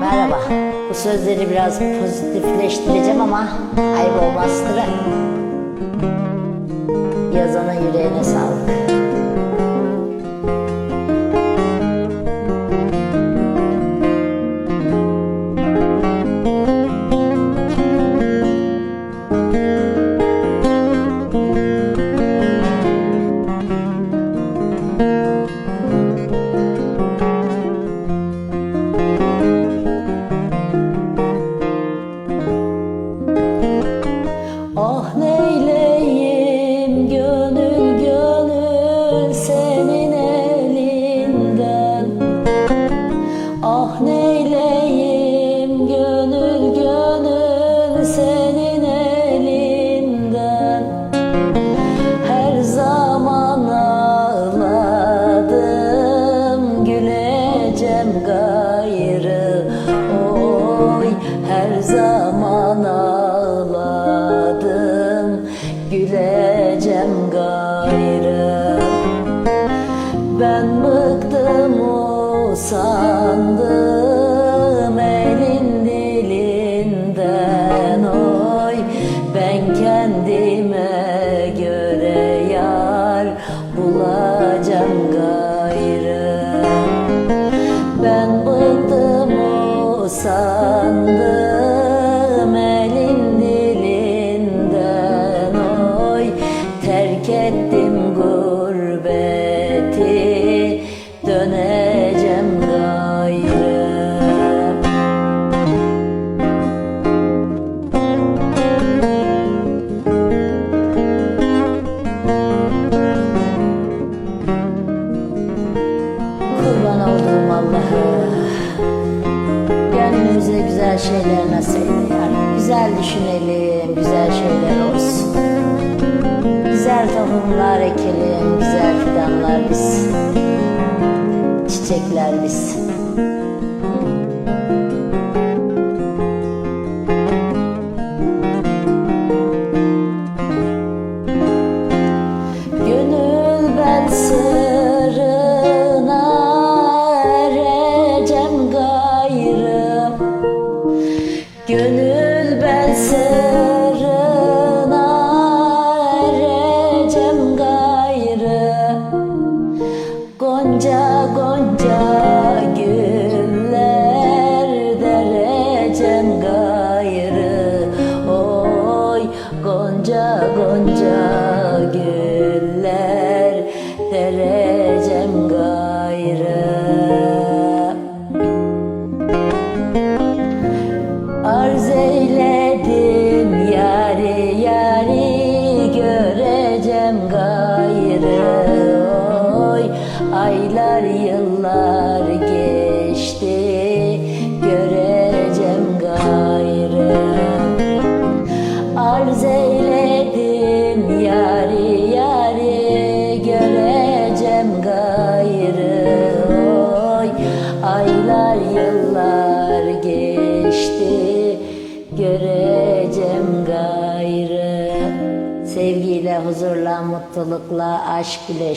Merhaba. Bu sözleri biraz pozitifleştireceğim ama ayıp olmazdır. Yazana Ah neyleyim gönül gönül senin elinden. Ah neyleyim gönül gönül senin elinden. Her zaman ağladım güleceğim gayrı. Oy her zaman güzel şeyler nasip yani Güzel düşünelim, güzel şeyler olsun. Güzel tohumlar ekelim, güzel fidanlar biz Çiçekler biz Gönül ben aylar yıllar geçti. Göreceğim gayrı. Arz eyledim yari yari. Göreceğim gayrı. Oy aylar yıllar geçti. Göreceğim gayrı. Sevgiyle, huzurla, mutlulukla, aşk ile,